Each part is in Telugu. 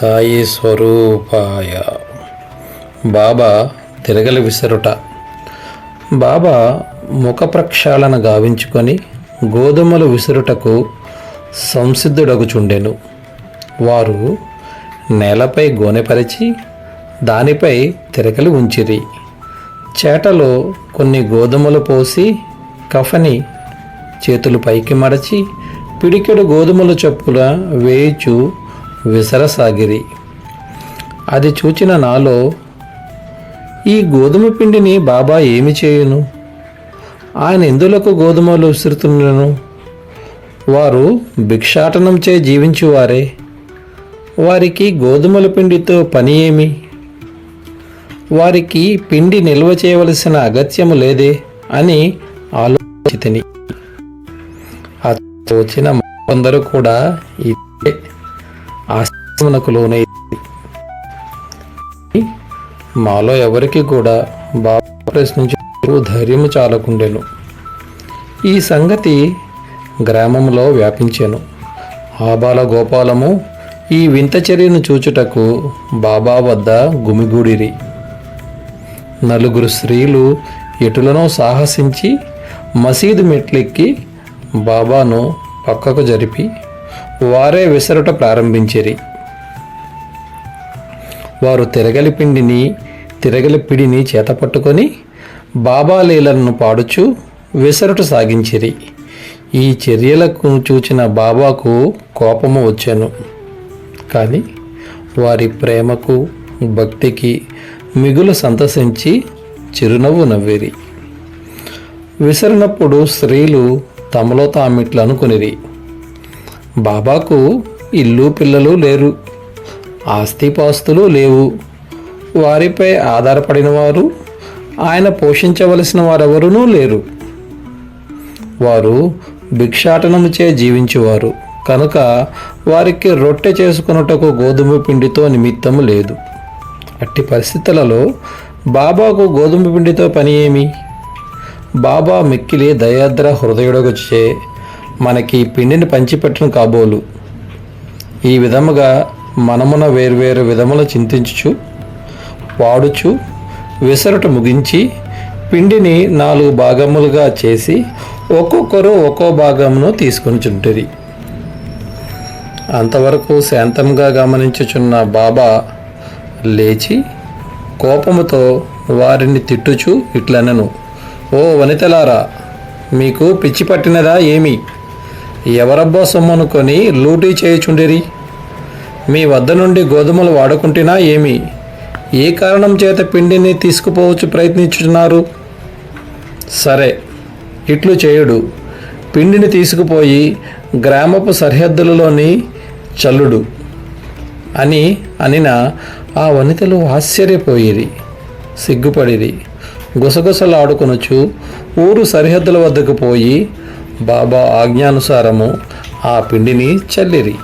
సాయి స్వరూపాయ. బాబా తిరగలి విసరుట. బాబా ముఖ ప్రక్షాళన గావించుకొని గోధుమలు విసురుటకు సంసిద్ధుడగుచుండెను. వారు నేలపై గోనెపరిచి దానిపై తిరగలి ఉంచిరి. చేటలో కొన్ని గోధుమలు పోసి కఫని చేతులు పైకి మడచి పిడికెడు గోధుమల చొప్పున వేయిచు విసరసాగిరి. అది చూచిన నాలో ఈ గోధుమ పిండిని బాబా ఏమి చేయును? ఆయన ఎందులకు గోధుమలు విసురుతున్నాను? వారు భిక్షాటనం చే జీవించువారే. వారికి గోధుమల పిండితో పని ఏమి? వారికి పిండి నిల్వ చేయవలసిన అగత్యము లేదే అని ఆలోచితిని వచ్చిన కొందరు కూడా ఇదే ఆశ్రమకు లోనై మాలో ఎవరికి కూడా బాబా ప్రశ్నించు ధైర్యము చాలకుండెను. ఈ సంగతి గ్రామంలో వ్యాపించాను. ఆబాల గోపాలము ఈ వింత చర్యను చూచుటకు బాబా వద్ద గుమిగూడిరి. నలుగురు స్త్రీలు ఎటులనో సాహసించి మసీదు మెట్లెక్కి బాబాను పక్కకు జరిపి వారే విసరుట ప్రారంభించిరి. వారు తిరగలి పిండిని తిరగలి పిడిని చేతపట్టుకొని బాబాలీలను పాడుచు విసరుట సాగించిరి. ఈ చర్యలకు చూచిన బాబాకు కోపము వచ్చాను. కానీ వారి ప్రేమకు భక్తికి మిగులు సంతసించి చిరునవ్వు నవ్విరి. విసరినప్పుడు స్త్రీలు తమలో తామిట్లు అనుకునిరి బాబాకు ఇల్లు పిల్లలు లేరు ఆస్తిపాస్తులు లేవు. వారిపై ఆధారపడిన వారు ఆయన పోషించవలసిన వారెవరూ లేరు. వారు భిక్షాటనముచే జీవించేవారు కనుక వారికి రొట్టె చేసుకున్నటకు గోధుమ పిండితో నిమిత్తం లేదు. అట్టి పరిస్థితులలో బాబాకు గోధుమ పిండితో పని ఏమి? బాబా మిక్కిలి దయాద్ర హృదయుడగొచ్చే మనకి పిండిని పంచిపెట్టను కాబోలు. ఈ విధముగా మనమున వేర్వేరు విధముల చింతించుచు వాడుచు విసరట ముగించి పిండిని నాలుగు భాగములుగా చేసి ఒక్కొక్కరు ఒక్కో భాగమును తీసుకొని అంతవరకు శాంతంగా గమనించుచున్న బాబా లేచి కోపముతో వారిని తిట్టుచు ఇట్లనను ఓ వనితలారా మీకు పిచ్చి పట్టినదా ఏమి? ఎవరబ్బో సొమ్మనుకొని లూటీ చేయుచుండిరి? మీ వద్ద నుండి గోధుమలు వాడుకుంటున్నా ఏమి? ఏ కారణం చేత పిండిని తీసుకుపోవచ్చు ప్రయత్నించుతున్నారు సరే ఇట్లు చేయుడు. పిండిని తీసుకుపోయి గ్రామపు సరిహద్దులలోని చల్లుడు అని అనిన ఆ వనితలు ఆశ్చర్యపోయిరి సిగ్గుపడిరి. గుసగుసలాడుకొనుచు ఊరు సరిహద్దుల వద్దకు పోయి బాబా ఆజ్ఞానుసారము ఆ పిండిని చల్లిరి.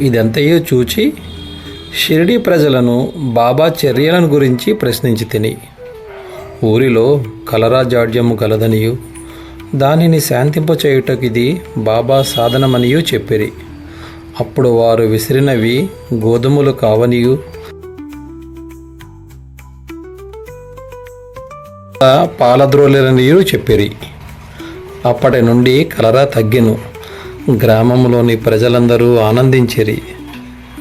ఇదంతయో చూచి షిరిడి ప్రజలను బాబా చర్యలను గురించి ప్రశ్నించి తిని. ఊరిలో కలరా జాడ్యము కలదనియు దానిని శాంతింపచేయుటకిది బాబా సాధనమనియు చెప్పిరి. అప్పుడు వారు విసిరినవి గోధుమలు కావనియు. పాలద్రోలేరనియు చెప్పిరి. అప్పటి నుండి కలరా తగ్గెను. గ్రామంలోని ప్రజలందరూ ఆనందించిరి.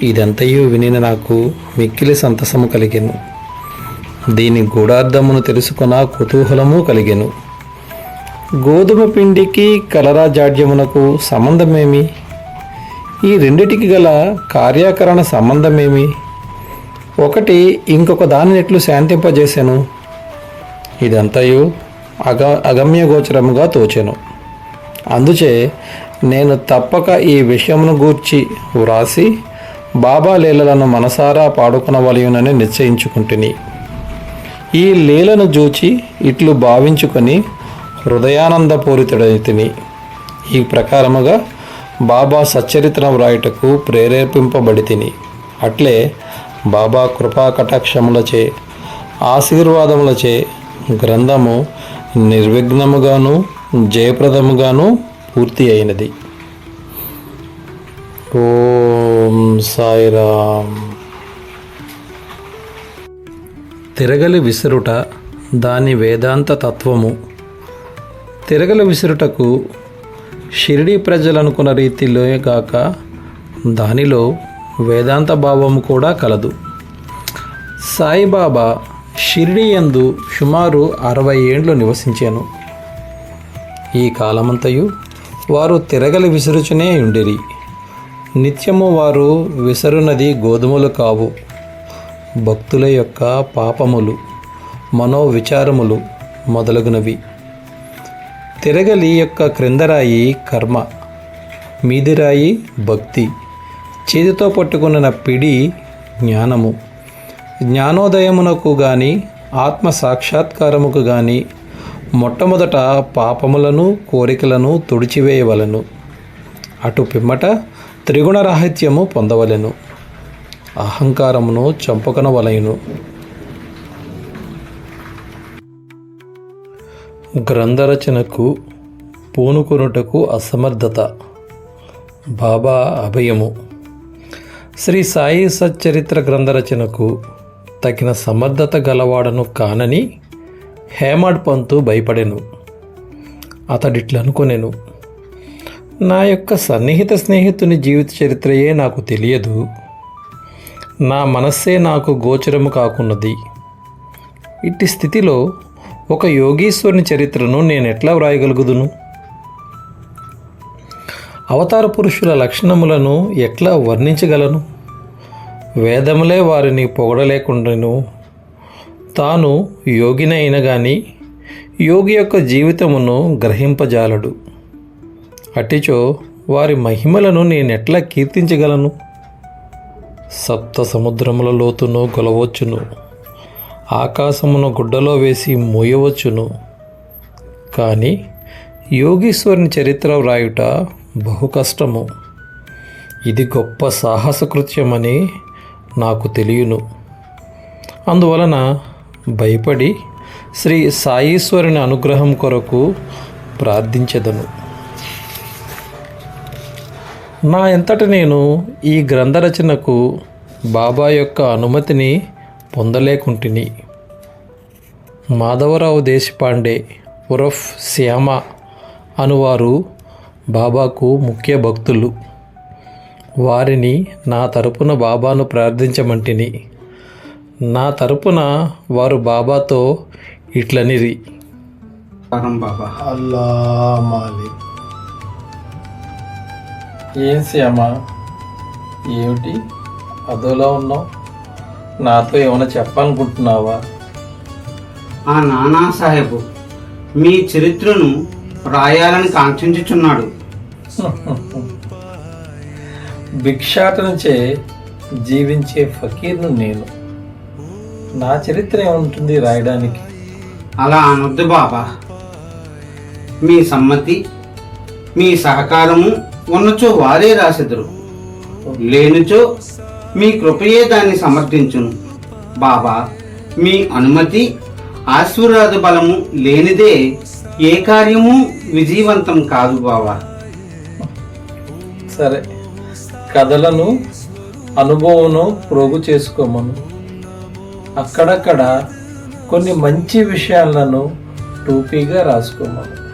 ఇదంతయు వినిన నాకు మిక్కిలి సంతసము కలిగెను. దీని గూఢార్థమును తెలుసుకున్న కుతూహలము కలిగెను. గోధుమ పిండికి కలరా జాడ్యమునకు సంబంధమేమి? ఈ రెండిటికి గల కార్యాకరణ సంబంధమేమి? ఒకటి ఇంకొక దానిని ఎట్లు శాంతింపజేశాను ఇదంతయు అగ అగమ్యగోచరముగా తోచెను. అందుచే నేను తప్పక ఈ విషయమును గూర్చి వ్రాసి బాబా లీలలను మనసారా పాడుకునవలయునని నిశ్చయించుకుంటుని. ఈ లీలను చూచి ఇట్లు భావించుకొని హృదయానందపూరితుడైతిని. ఈ ప్రకారముగా బాబా సచ్చరిత్రం వ్రాయుటకు ప్రేరేపింపబడి తిని అట్లే బాబా కృపా కటాక్షములచే ఆశీర్వాదములచే గ్రంథము నిర్విఘ్నముగాను జయప్రదముగాను పూర్తి అయినది. ఓం సాయిరామ్. తిరగలి విసురుట దాని వేదాంత తత్వము. తిరగలి విసురుటకు షిరిడీ ప్రజలనుకున్న రీతిలో కాక దానిలో వేదాంత భావము కూడా కలదు. సాయిబాబా షిరిడి యందు సుమారు అరవై ఏండ్లు నివసించాను. ఈ కాలమంతయు వారు తిరగలి విసురుచునే ఉండిరి నిత్యము వారు విసరునది గోధుమలు కావు. భక్తుల యొక్క పాపములు మనోవిచారములు మొదలగునవి. తిరగలి యొక్క క్రిందరాయి కర్మ మీదిరాయి భక్తి చేతితో పట్టుకున్న పిడి జ్ఞానము. జ్ఞానోదయమునకు గాని ఆత్మ సాక్షాత్కారముకు గాని మొట్టమొదట పాపములను కోరికలను తుడిచివేయవలను. అటు పిమ్మట త్రిగుణరాహిత్యము పొందవలెను. అహంకారమును చంపుకొనవలయును గ్రంథరచనకు పూనుకొనుటకు అసమర్థత. బాబా అభయము. శ్రీ సాయి సచ్చరిత్ర గ్రంథరచనకు తగిన సమర్థత గలవాడను కానని హేమాడ్ పంతు భయపడెను. అతడిట్లనుకొనెను నా యొక్క సన్నిహిత స్నేహితుని జీవిత చరిత్రయే నాకు తెలియదు. నా మనస్సే నాకు గోచరము కాకున్నది. ఇట్టి స్థితిలో ఒక యోగీశ్వరుని చరిత్రను నేను ఎట్లా వ్రాయగలుగుదును? అవతార పురుషుల లక్షణములను ఎట్లా వర్ణించగలను? వేదములే వారిని పొగడలేకుండాను. తాను యోగినైన గాని యోగి యొక్క జీవితమును గ్రహింపజాలడు. అటిచో వారి మహిమలను నేనెట్లా కీర్తించగలను? సప్త సముద్రముల లోతును గొలవచ్చును. ఆకాశమును గుడ్డలో వేసి మూయవచ్చును. కానీ యోగీశ్వరుని చరిత్ర వ్రాయుట బహు కష్టము. ఇది గొప్ప సాహసకృత్యమని నాకు తెలియను. అందువలన భయపడి శ్రీ సాయీశ్వరుని అనుగ్రహం కొరకు ప్రార్థించెదను. నా ఎంతట నేను ఈ గ్రంథరచనకు బాబా యొక్క అనుమతిని పొందలేకుంటిని. మాధవరావు దేశపాండే ఉరఫ్ శ్యామ అనువారు బాబాకు ముఖ్య భక్తులు. వారిని నా తరపున బాబాను ప్రార్థించమంటిని. నా తరపున వారు బాబాతో ఇట్లనిరి. బాబా. అల్లా ఏం శ్యామ ఏమిటి? అదోలా ఉన్నావు? నాతో ఏమైనా చెప్పాలనుకుంటున్నావా? ఆ నానా సాహెబు మీ చరిత్రను రాయాలని కాంక్షించుచున్నాడు. భిక్షాటనచే జీవించే ఫకీర్ను నేను. నా చరిత్ర ఏముంటుంది రాయడానికి? అలా అనొద్దు బాబా. మీ సమ్మతి మీ సహకారము ఉన్నచో వారే రాసెదరు. లేనిచో మీ కృపయే దాన్ని సమర్థించును. బాబా మీ అనుమతి ఆశీర్వాద బలము లేనిదే ఏ కార్యము విజయవంతం కాదు బాబా. సరే. కథలను అనుభవమును ప్రోగు చేసుకోమను. అక్కడక్కడ కొన్ని మంచి విషయాలను టూపీగా రాసుకోమను.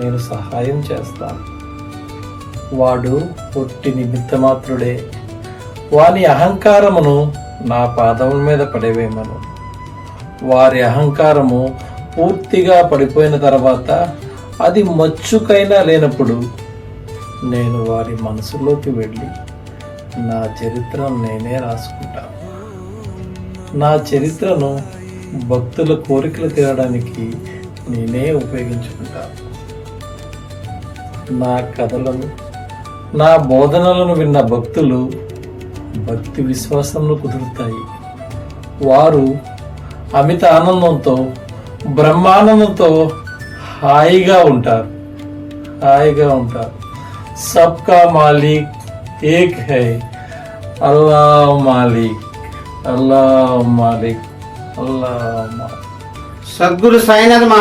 నేను సహాయం చేస్తాను. వాడు పొట్టి నిమిత్తమాత్రుడే. వాని అహంకారమును నా పాదముల మీద పడేవేమను వారి అహంకారము పూర్తిగా పడిపోయిన తర్వాత అది మచ్చుకైనా లేనప్పుడు నేను వారి మనసులోకి వెళ్ళి నా చరిత్రను నేనే రాసుకుంటాను నా చరిత్రను భక్తుల కోరికలు తీరడానికి నేనే ఉపయోగించుకుంటాను నా కథలను నా బోధనలను విన్న భక్తులు భక్తి విశ్వాసంలో కుదురుతాయి. వారు అమిత ఆనందంతో బ్రహ్మానందంతో హాయిగా ఉంటారు. హాయిగా ఉంటారు. సబ్కా మాలిక్ ఏక్ హై అల్లా మాలిక్ అల్లా మాలిక్ అల్లా మాలిక్ సద్గురు సాయినాథ్ మా